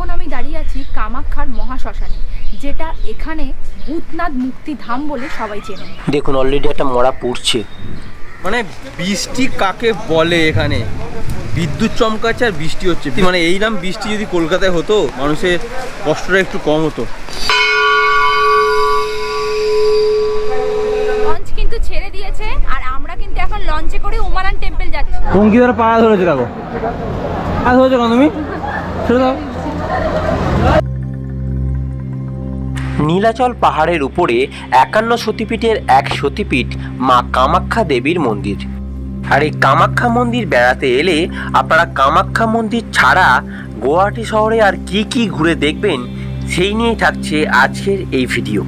এখন আমি দাঁড়িয়ে আছি কামাখ্যার মহাশ্মশানে যেটা এখানে ভূতনাথ মুক্তিধাম বলে সবাই চেনে। দেখুন অলরেডি একটা মরা পড়ছে। মানে বৃষ্টি কাকে বলে এখানে? বিদ্যুৎ চমকাচ্ছে আর বৃষ্টি হচ্ছে। মানে এই নাম বৃষ্টি যদি কলকাতায় হতো মানুষের কষ্টটা একটু কম হতো। লঞ্চ কিন্তু ছেড়ে দিয়েছে আর আমরা কিন্তু এখন লঞ্চে করে উমারান টেম্পল যাচ্ছি। টঙ্কি ধরে পাড়া ধরেছে দেখো আর ধরেছো কেন তুমি? ছেড়ে দাও। নীলাচল পাহাড়ের উপরে একান্ন সতীপীঠের এক সতীপীঠ মা কামাখ্যা দেবীর মন্দির। আর এই কামাখ্যা মন্দির বেড়াতে এলে আপনারা কামাখ্যা মন্দির ছাড়া গুয়াহাটি শহরে আর কি কি ঘুরে দেখবেন, সেই নিয়েই থাকছে আজকের এই ভিডিও।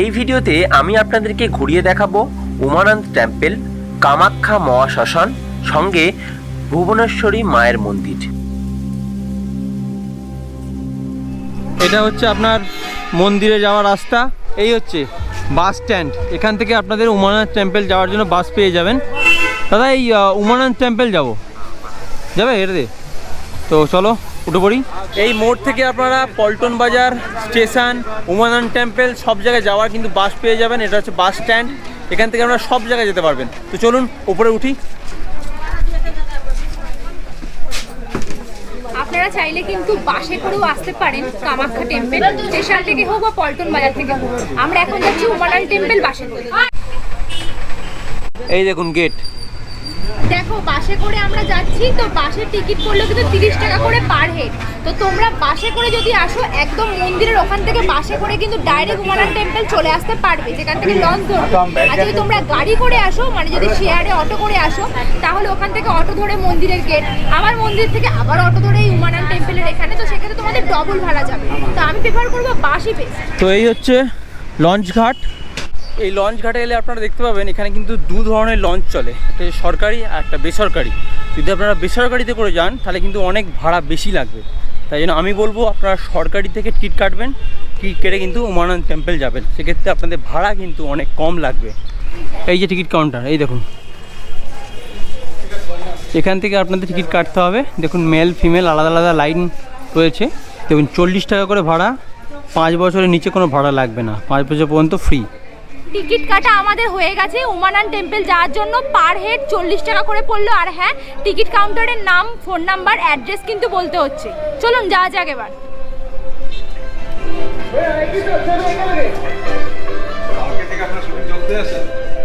এই ভিডিওতে আমি আপনাদেরকে ঘুরিয়ে দেখাবো উমানন্দ টেম্পেল, কামাখ্যা মহাশ্মশান, সঙ্গে ভুবনেশ্বরী মায়ের মন্দির। এটা হচ্ছে আপনার মন্দিরে যাওয়ার রাস্তা। এই হচ্ছে বাস স্ট্যান্ড। এখান থেকে আপনাদের উমানন্দ টেম্পল যাওয়ার জন্য বাস পেয়ে যাবেন। দাদা, এই উমানন্দ টেম্পল যাব। যাবে এটাতে তো চলো, উঠে পড়ি। এই মোড় থেকে আপনারা পল্টন বাজার স্টেশন, উমানন্দ টেম্পল সব জায়গায় যাওয়ার কিন্তু বাস পেয়ে যাবেন। এটা হচ্ছে বাস স্ট্যান্ড। এখান থেকে আপনারা সব জায়গায় যেতে পারবেন। তো চলুন, উপরে উঠি। আপনারা চাইলে কিন্তু বাসে করেও আসতে পারেন কামাখ্যা টেম্পেল স্টেশন থেকে হোক বা পল্টন বাজার থেকে হোক। আমরা এখন যাচ্ছি উমানান টেম্পল বাসে করে। এই দেখুন গেট বাসে করে আমরা যাচ্ছি, তো বাসের টিকিট পড়ল কিন্তু তিরিশ টাকা করে পার হেড তো তোমরা বাসে করে যদি আসো, একদম মন্দিরের ওখান থেকে বাসে করে কিন্তু ডাইরেক্ট উমানান টেম্পল চলে আসতে পারবে, যেখান থেকে লঞ্চ ধরবে। আর যদি তোমরা গাড়ি করে আসো মানে যদি শেয়ারে অটো করে আসো, তাহলে ওখান থেকে অটো ধরে মন্দিরের গেট আবার মন্দির থেকে আবার অটো ধরে এই উমানান টেম্পলের এখানে, তো সেক্ষেত্রে তোমাদের ডবল ভাড়া যাবে। তো আমি প্রেফার করব বাসই বেস্ট তো এই হচ্ছে লঞ্চ ঘাট। এই লঞ্চ ঘাটে এলে আপনারা দেখতে পাবেন, এখানে কিন্তু দু ধরনের লঞ্চ চলে। একটা সরকারি আর একটা বেসরকারি। যদি আপনারা বেসরকারিতে করে যান, তাহলে কিন্তু অনেক ভাড়া বেশি লাগবে। তাই জন্য আমি বলব, আপনারা সরকারি থেকে টিকিট কাটবেন। টিকিট কেটে কিন্তু উমানন্দ টেম্পল যাবেন। সেক্ষেত্রে আপনাদের ভাড়া কিন্তু অনেক কম লাগবে। এই যে টিকিট কাউন্টার, এই দেখুন। এখান থেকে আপনাদের টিকিট কাটতে হবে। দেখুন, মেল, ফিমেল, আলাদা আলাদা লাইন রয়েছে। দেখুন, চল্লিশ টাকা করে ভাড়া। পাঁচ বছরের নিচে কোনো ভাড়া লাগবে না। পাঁচ বছর পর্যন্ত ফ্রি টিকিট কাটা আমাদের হয়ে গেছে উমানান টেম্পল যাওয়ার জন্য পার হেড চল্লিশ টাকা করে পড়ল। আর হ্যাঁ টিকিট কাউন্টারের নাম ফোন নাম্বার অ্যাড্রেস কিন্তু বলতে হচ্ছে। চলুন যাওয়া যাক এবার।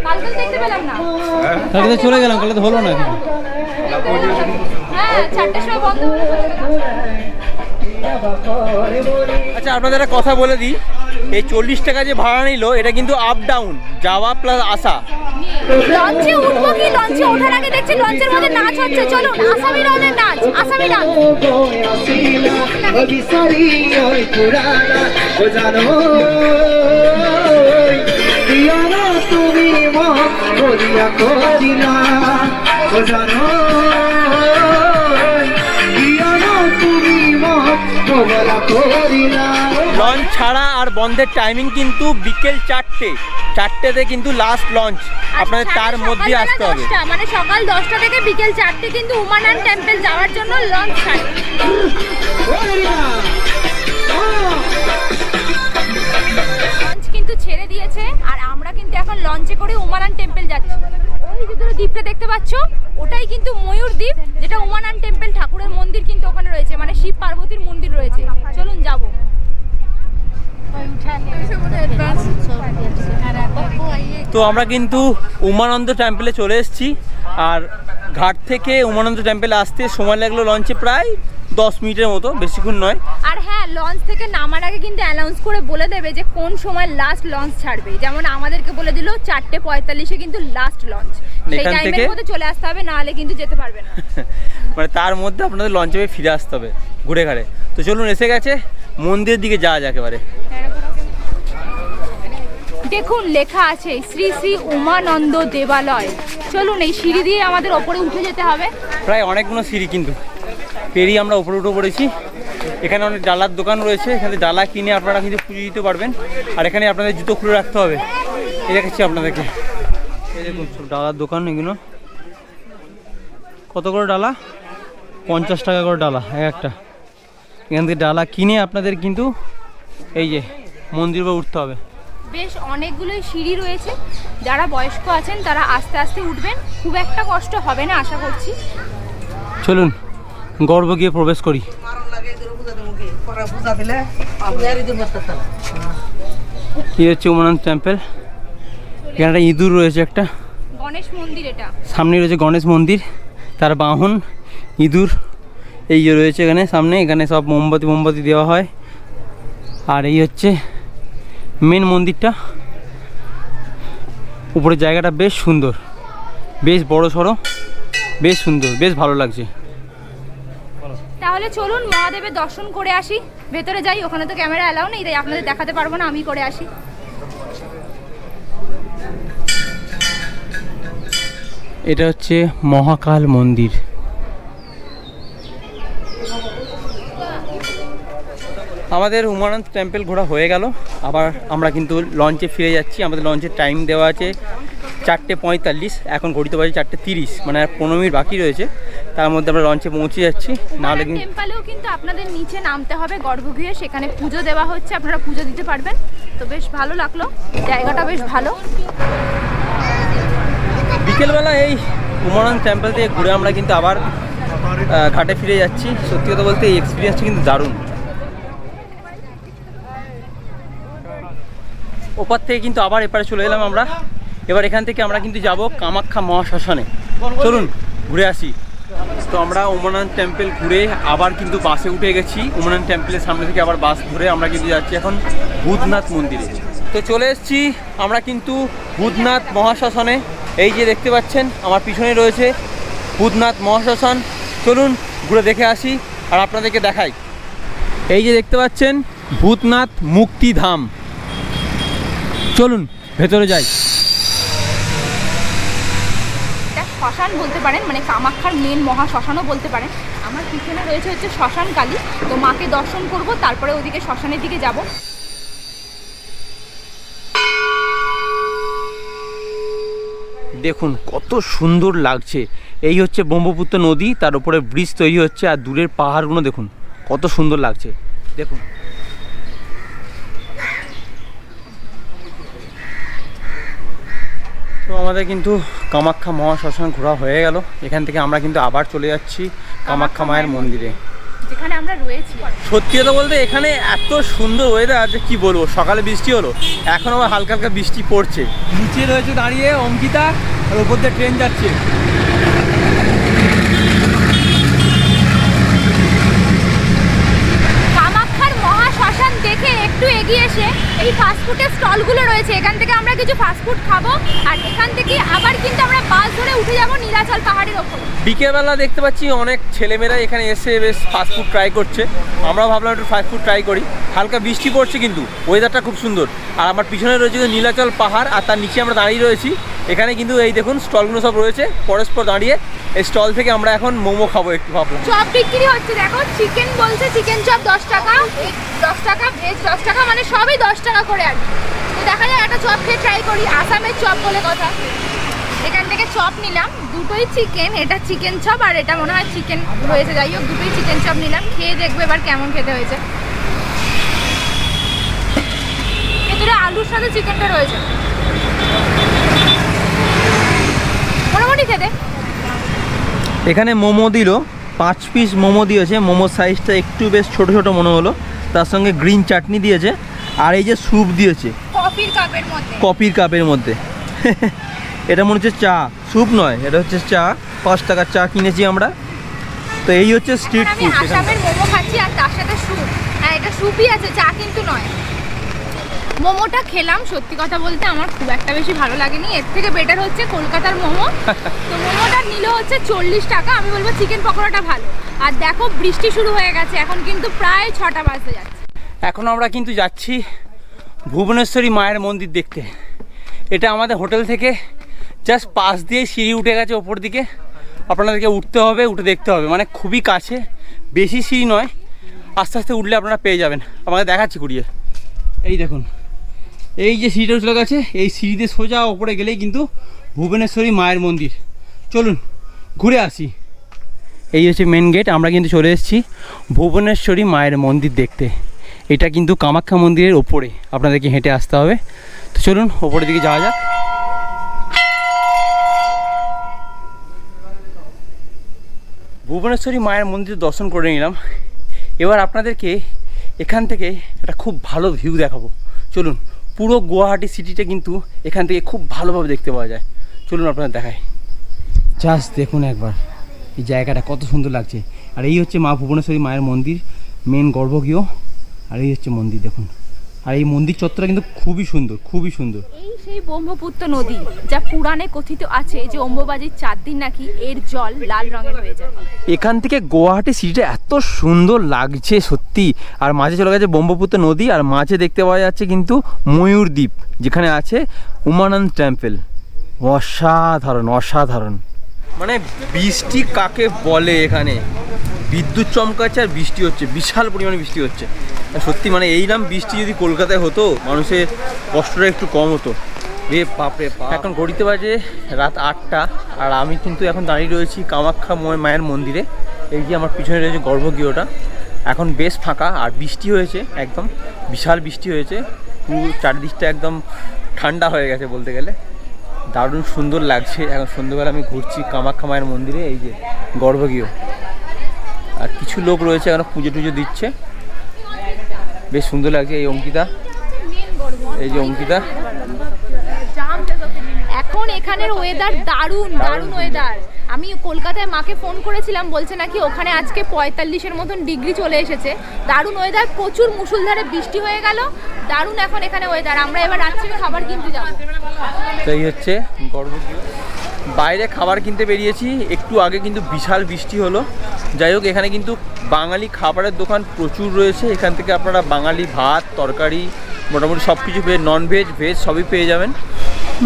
কালকে দেখতে পেলাম না। কালকে চলে গেলাম কালকে তো হলো না হ্যাঁ চারটের সময় বন্ধ। আচ্ছা আপনাদের একটা কথা বলে দিই। এই চল্লিশ টাকা যে ভাড়া নিল এটা কিন্তু আপ ডাউন যাওয়া প্লাস আসা। লঞ্চে উঠবো কি? লঞ্চে ওঠার আগে দেখছি লঞ্চের মধ্যে নাচ হচ্ছে। চলুন আসামি রনের নাচ আসামি নাচ। অভিসারী ওই পুরানা ও জানো দিও না তুমি মন করিয়া করিলা জানো লঞ্চ ছাড়া আর বন্ধের টাইমিং কিন্তু বিকেল চারটে। চারটেতে কিন্তু লাস্ট লঞ্চ। আপনাদের তার মধ্যে আসতে হবে। মানে সকাল দশটা থেকে বিকেল চারটে কিন্তু উমানান টেম্পল যাওয়ার জন্য লঞ্চ ছাড়ে। লঞ্চ কিন্তু ছেড়ে দিয়েছে আর আমরা কিন্তু এখন লঞ্চে করে উমানান টেম্পল যাচ্ছি। যে দ্বীপটা দেখতে পাচ্ছ? ওটাই কিন্তু ময়ূর দ্বীপ, যেটা উমানান টেম্পল, ঠাকুরের মন্দির কিন্তু ওখানে রয়েছে মানে শিব পার্বতীর মন্দির রয়েছে। চলুন, যাব। তো আমরা কিন্তু উমানন্দ টেম্পলে চলে এসেছি, আর ঘাট থেকে উমানন্দ টেম্পলে আসতে সময় লাগল লঞ্চে প্রায় দশ মিনিটের মতো বেশিক্ষণ নয়। আর হ্যাঁ লঞ্চ থেকে নামার আগে কিন্তু অ্যানাউন্স করে বলে দেবে যে কোন সময় লাস্ট লঞ্চ ছাড়বে। যেমন আমাদেরকে বলে দিল চারটে পঁয়তাল্লিশে কিন্তু লাস্ট লঞ্চ সেই টাইমের মধ্যে চলে আসতে হবে নাহলে কিন্তু যেতে পারবে না। মানে তার মধ্যে আপনাদের লঞ্চে ফিরে আসতে হবে ঘুরে ঘাড়ে। তো চলুন এসে গেছে মন্দিরের দিকে যাওয়া যাক এবারে। দেখুন লেখা আছে শ্রী শ্রী উমানন্দ দেবালয়। চলুন এই সিঁড়ি দিয়ে আমাদের ওপরে উঠে যেতে হবে। প্রায় অনেকগুলো সিঁড়ি কিন্তু। পেরিয়ে আমরা উপরে উঠে পড়েছি। এখানে অনেক ডালার দোকান রয়েছে এখানে ডালা কিনে আপনারা কিন্তু পুজো দিতে পারবেন। আর এখানে আপনাদের জুতো খুলে রাখতে হবে। এই দেখাচ্ছি আপনাদেরকে। এই দেখুন সব ডালার দোকান এগুলো। কত করে ডালা? পঞ্চাশ টাকা করে ডালা এক একটা। এখান থেকে ডালা কিনে আপনাদের কিন্তু এই যে মন্দির উপর উঠতে হবে। বেশ অনেকগুলোই সিঁড়ি রয়েছে। যারা বয়স্ক আছেন তারা আস্তে আস্তে উঠবেন। খুব একটা কষ্ট হবে না আশা করছি। চলুন। গর্ব গিয়ে প্রবেশ করি। এই হচ্ছে উমানন্দ টেম্পল এখানে একটা ইঁদুর রয়েছে একটা। গণেশ মন্দির এটা। সামনে রয়েছে গণেশ মন্দির। তার বাহন ইঁদুর। এই যে রয়েছে এখানে সামনে। এখানে সব মোমবাতি মোমবাতি দেওয়া হয়। আর এই হচ্ছে মেন মন্দিরটা। উপরের জায়গাটা বেশ সুন্দর। বেশ বড় সড়ো বেশ সুন্দর। বেশ ভালো লাগছে। তাহলে চলুন মহাদেবের দর্শন করে আসি। ভেতরে যাই, ওখানে তো ক্যামেরা অ্যালাউ নেই, তাই আপনাদের দেখাতে পারব না, আমি করে আসি। এটা হচ্ছে মহাকাল মন্দির। আমাদের উমানন্দ টেম্পল ঘোরা হয়ে গেল। আবার আমরা কিন্তু লঞ্চে ফিরে যাচ্ছি। আমাদের লঞ্চের টাইম দেওয়া আছে চারটে পঁয়তাল্লিশ, এখন ঘড়িতে বাজে চারটে তিরিশ মানে আর পনেরো মিনিট বাকি রয়েছে। তার মধ্যে আমরা লঞ্চে পৌঁছে যাচ্ছি। নাহলে কিন্তু টেম্পলেও কিন্তু আপনাদের নিচে নামতে হবে গর্ভগৃহে সেখানে পুজো দেওয়া হচ্ছে আপনারা পুজো দিতে পারবেন। তো বেশ ভালো লাগল জায়গাটা বেশ ভালো। বিকেলবেলা এই উমানন্দ টেম্পল থেকে ঘুরে আমরা কিন্তু আবার ঘাটে ফিরে যাচ্ছি। সত্যি কথা বলতে এই এক্সপিরিয়েন্সটা কিন্তু দারুণ। ওপার থেকে কিন্তু আবার এপারে চলে এলাম আমরা। এবার এখান থেকে আমরা কিন্তু যাব কামাখ্যা মহাশ্মশানে। চলুন ঘুরে আসি। তো আমরা উমানন্দ টেম্পল ঘুরে আবার কিন্তু বাসে উঠে গেছি। উমানন্দ টেম্পলের সামনে থেকে আবার বাস ধরে আমরা কিন্তু যাচ্ছি এখন ভূতনাথ মন্দিরে। তো চলে এসেছি আমরা কিন্তু ভূতনাথ মহাশ্মশানে। এই যে দেখতে পাচ্ছেন, আমার পিছনে রয়েছে ভূতনাথ মহাশ্মশান। চলুন ঘুরে দেখে আসি আর আপনাদেরকে দেখাই। এই যে দেখতে পাচ্ছেন, ভূতনাথ মুক্তিধাম। চলুন, ভেতরে যাই এটা শ্মশান বলতে পারেন মানে কামাখ্যার মেন মহা শ্মশানও বলতে পারেন। আমার পিছনে রয়েছে হচ্ছে শ্মশান কালী। তো মাকে দর্শন করব, তারপরে ওদিকে শ্মশানের দিকে যাব। দেখুন, কত সুন্দর লাগছে। এই হচ্ছে ব্রহ্মপুত্র নদী, তার উপরে ব্রিজ তৈরি হচ্ছে, আর দূরের পাহাড়গুলো দেখুন, কত সুন্দর লাগছে। দেখুন। তো আমাদের কিন্তু কামাখ্যা মহাশ্মশান ঘোরা হয়ে গেল। এখান থেকে আমরা কিন্তু আবার চলে যাচ্ছি কামাখ্যা মায়ের মন্দিরে। যেখানে আমরা রয়েছি। সত্যি কথা বলতে এখানে এত সুন্দর ওয়েদার যে কি বলব সকালে বৃষ্টি হলো এখন আবার হালকা হালকা বৃষ্টি পড়ছে। নিচে রয়েছে দাঁড়িয়ে অঙ্কিতা আর ওপর দিয়ে ট্রেন যাচ্ছে। কামাখ্যার দেখে একটু এগিয়ে এসে এই ফাস্টফুডের স্টলগুলো রয়েছে। এখান থেকে আমরা কিছু ফাস্টফুড খাব আর এখান থেকে আবার কিন্তু আমরা বাস ধরে উঠে যাব নীলাচল পাহাড়ের ওপর। বিকেলবেলা দেখতে পাচ্ছি অনেক ছেলেমেয়েরা এখানে এসে বেশ ফাস্টফুড ট্রাই করছে। আমরাও ভাবলাম একটু ফাস্টফুড ট্রাই করি। হালকা বৃষ্টি পড়ছে কিন্তু ওয়েদারটা খুব সুন্দর। আর আমার পিছনে রয়েছে যে নীলাচল পাহাড় আর তার নিচে আমরা দাঁড়িয়ে রয়েছি। এখানে কিন্তু এই দেখুন স্টলগুলো সব রয়েছে। পরস্পর দাঁড়িয়ে এই স্টল থেকে আমরা এখন মোমো খাব একটু ভাবলাম। চপ বিক্রি হচ্ছে দেখো চিকেন বলছে চিকেন চপ দশ টাকা দশ টাকা ভেজ দশ টাকা মানে সবই দশ টাকা করে আর। তো দেখা যায় একটা চপ খেয়ে ট্রাই করি। আসামের চপ বলে কথা। এখান থেকে চপ নিলাম। দুটোই চিকেন এটা চিকেন চপ আর এটা মনে হয় চিকেন রয়েছে। যাই হোক, দুটোই চিকেন চপ নিলাম। খেয়ে দেখব এবার কেমন খেতে হয়েছে। ভেতরে আলুর সাথে চিকেনটা রয়েছে। মোটামুটি খেতে। এখানে মোমো দিল। পাঁচ পিস মোমো দিয়েছে। মোমোর সাইজটা একটু বেশ ছোট ছোট মনে হলো। তার সঙ্গে গ্রিন চাটনি দিয়েছে আর এই যে স্যুপ দিয়েছে। কফির কাপের মধ্যে। কপির কাপের মধ্যে। এটা মনে হচ্ছে চা। স্যুপ নয় এটা হচ্ছে চা। পাঁচ টাকার চা কিনেছি আমরা। তো এই হচ্ছে স্ট্রিট আমি ফুড। আসামের মোমো খাচ্ছি আর তার সাথে স্যুপ। হ্যাঁ এটা স্যুপই আছে চা কিন্তু নয়। মোমোটা খেলাম সত্যি কথা বলতে আমার খুব একটা বেশি ভালো লাগেনি। এর থেকে বেটার হচ্ছে কলকাতার মোমো। তো মোমোটা নিল হচ্ছে চল্লিশ টাকা। আমি বলব চিকেন পকোড়াটা ভালো। আর দেখো, বৃষ্টি শুরু হয়ে গেছে। এখন কিন্তু প্রায় ছটা বাজতে যাচ্ছে। এখন আমরা কিন্তু যাচ্ছি ভুবনেশ্বরী মায়ের মন্দির দেখতে। এটা আমাদের হোটেল থেকে জাস্ট পাশ দিয়ে সিঁড়ি উঠে গেছে ওপর দিকে। আপনাদেরকে উঠতে হবে, উঠে দেখতে হবে। মানে খুবই কাছে। বেশি সিঁড়ি নয়। আস্তে আস্তে উঠলে আপনারা পেয়ে যাবেন। আমাকে দেখাচ্ছি ঘুরিয়ে। এই দেখুন। এই যে সিঁড়িটা চলে গেছে, এই সিঁড়িতে সোজা ওপরে গেলেই কিন্তু ভুবনেশ্বরী মায়ের মন্দির। চলুন, ঘুরে আসি। এই হচ্ছে মেন গেট আমরা কিন্তু চলে এসেছি ভুবনেশ্বরী মায়ের মন্দির দেখতে। এটা কিন্তু কামাখ্যা মন্দিরের ওপরে, আপনাদেরকে হেঁটে আসতে হবে। তো চলুন, ওপরের দিকে যাওয়া যাক। ভুবনেশ্বরী মায়ের মন্দির দর্শন করে নিলাম। এবার আপনাদেরকে এখান থেকে একটা খুব ভালো ভিউ দেখাবো। চলুন, পুরো গুয়াহাটি সিটিটা কিন্তু এখান থেকে খুব ভালোভাবে দেখতে পাওয়া যায়। চলুন আপনাদের দেখাই। জাস্ট দেখুন একবার। এই জায়গাটা কত সুন্দর লাগছে। আর এই হচ্ছে মা ভুবনেশ্বরী মায়ের মন্দির মেন গর্ভগৃহ। আর এই হচ্ছে মন্দির দেখুন। আর এই মন্দির চত্বরটা কিন্তু খুবই সুন্দর খুবই সুন্দর। এই সেই ব্রহ্মপুত্র নদী যা পুরাণে কথিত আছে যে অম্বুবাজির চার দিন নাকি এর জল লাল রঙের হয়ে যায়। এখান থেকে গুয়াহাটি সিটিটা এত সুন্দর লাগছে সত্যি। আর মাঝে চলে গেছে ব্রহ্মপুত্র নদী আর মাঝে দেখতে পাওয়া যাচ্ছে কিন্তু ময়ূর দ্বীপ যেখানে আছে উমানন্দ টেম্পল অসাধারণ অসাধারণ। মানে বৃষ্টি কাকে বলে এখানে? বিদ্যুৎ চমকাচ্ছে আর বৃষ্টি হচ্ছে, বিশাল পরিমাণে বৃষ্টি হচ্ছে। সত্যি মানে এই নাম বৃষ্টি যদি কলকাতায় হতো, মানুষের কষ্টটা একটু কম হতো। রে বাপরে বাপ। এখন ঘড়িতে বাজে রাত আটটা, আর আমি কিন্তু এখন দাঁড়িয়ে রয়েছি কামাখ্যা ময়- মায়ের মন্দিরে। এই যে আমার পিছনে রয়েছে গর্ভগৃহটা। এখন বেশ ফাঁকা, আর বৃষ্টি হয়েছে একদম, বিশাল বৃষ্টি হয়েছে। পুরো চারিদিকটা একদম ঠান্ডা হয়ে গেছে বলতে গেলে। দারুণ সুন্দর লাগছে। এখন সন্ধ্যেবেলা আমি ঘুরছি কামাখ্যা মায়ের মন্দিরে এই যে গর্ভগৃহ। আর কিছু লোক রয়েছে এখন পুজো টুজো দিচ্ছে। বেশ সুন্দর লাগছে এই অঙ্কিতা। এই যে অঙ্কিতা। এখন এখানের ওয়েদার দারুণ দারুণ ওয়েদার আমি কলকাতায় মাকে ফোন করেছিলাম বলছে নাকি ওখানে আজকে পঁয়তাল্লিশের মতন ডিগ্রি চলে এসেছে। দারুণ ওয়েদার প্রচুর মুসুলধারে বৃষ্টি হয়ে গেল দারুণ এখন এখানে ওয়েদার আমরা এবার রাত্রির খাবার কিনতে যাব। তো এই হচ্ছে বাইরে খাবার কিনতে বেরিয়েছি একটু আগে কিন্তু বিশাল বৃষ্টি হলো। যাই হোক এখানে কিন্তু বাঙালি খাবারের দোকান প্রচুর রয়েছে। এখান থেকে আপনারা বাঙালি ভাত তরকারি মোটামুটি সব কিছু পেয়ে নন ভেজ ভেজ সবই পেয়ে যাবেন।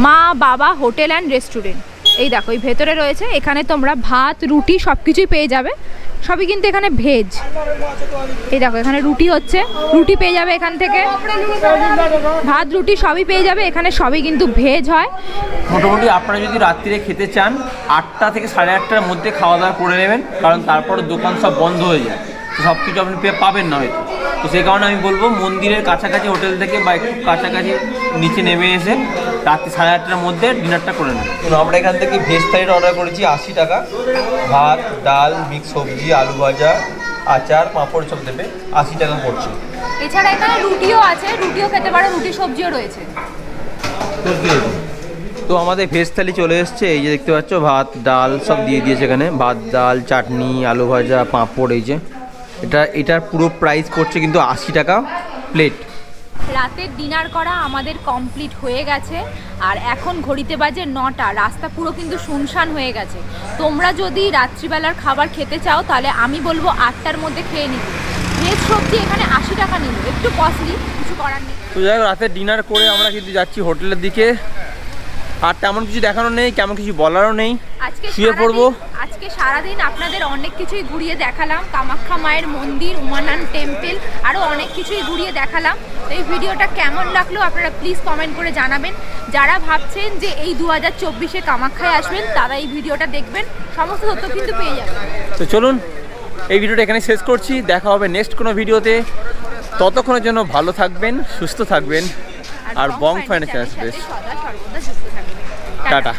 মা বাবা হোটেল অ্যান্ড রেস্টুরেন্ট এই দেখো, এই ভেতরে রয়েছে, এখানে তোমরা ভাত, রুটি সব কিছুই পেয়ে যাবে। সবই কিন্তু এখানে ভেজ। এই দেখো, এখানে রুটি হচ্ছে। রুটি পেয়ে যাবে এখান থেকে। ভাত, রুটি সবই পেয়ে যাবে। এখানে সবই কিন্তু ভেজ হয়। মোটামুটি আপনারা যদি রাত্রিরে খেতে চান, আটটা থেকে সাড়ে আটটার মধ্যে খাওয়া দাওয়া করে নেবেন, কারণ তারপর দোকান সব বন্ধ হয়ে যায়। সব কিছু আপনি পাবেন না হয়তো। তো সেই কারণে আমি বলব মন্দিরের কাছাকাছি হোটেল থেকে বা একটু কাছাকাছি নিচে নেমে এসে রাত্রি সাড়ে আটটার মধ্যে ডিনারটা করে নেবেন আমরা এখান থেকে ভেজ থালিটা অর্ডার করেছি আশি টাকা। ভাত ডাল মিক্স সবজি আলু ভাজা আচার পাঁপড় সব দেবে আশি টাকা পড়ছে। এছাড়া এখানে রুটিও আছে রুটিও খেতে পারো রুটি সবজিও রয়েছে। তো আমাদের ভেজ থালি চলে এসছে এই যে দেখতে পাচ্ছ ভাত ডাল সব দিয়ে দিয়েছে এখানে। ভাত ডাল চাটনি আলু ভাজা পাঁপড় এই যে। এটা এটার পুরো প্রাইস পড়ছে কিন্তু আশি টাকা প্লেট রাতের ডিনার করা আমাদের কমপ্লিট হয়ে গেছে আর এখন ঘড়িতে বাজে নটা রাস্তা পুরো কিন্তু শুনশান হয়ে গেছে। তোমরা যদি রাত্রিবেলার খাবার খেতে চাও তাহলে আমি বলব আটটার মধ্যে খেয়ে নিবে ভেজ সবজি এখানে আশি টাকা নিল একটু কস্টলি কিছু করার নেই। তো যাই হোক রাতের ডিনার করে আমরা কিন্তু যাচ্ছি হোটেলের দিকে। আর তেমন কিছু দেখানোর নেই কেমন কিছু বলারও নেই। আজকে শুয়ে পড়ব। আজকে সারাদিন আপনাদের অনেক কিছুই ঘুরিয়ে দেখালাম। কামাখ্যা মায়ের মন্দির উমানান টেম্পল আরও অনেক কিছুই ঘুরিয়ে দেখালাম। তো এই ভিডিওটা কেমন লাগল আপনারা প্লিজ কমেন্ট করে জানাবেন। যারা ভাবছেন যে এই দু হাজার চব্বিশে কামাখ্যায় আসবেন তারা এই ভিডিওটা দেখবেন। সমস্ত তথ্য কিন্তু পেয়ে যাবেন। তো চলুন এই ভিডিওটা এখানে শেষ করছি। দেখা হবে নেক্সট কোনো ভিডিওতে। ততক্ষণের জন্য ভালো থাকবেন সুস্থ থাকবেন। আর বং ফাইন্যান্স tätä.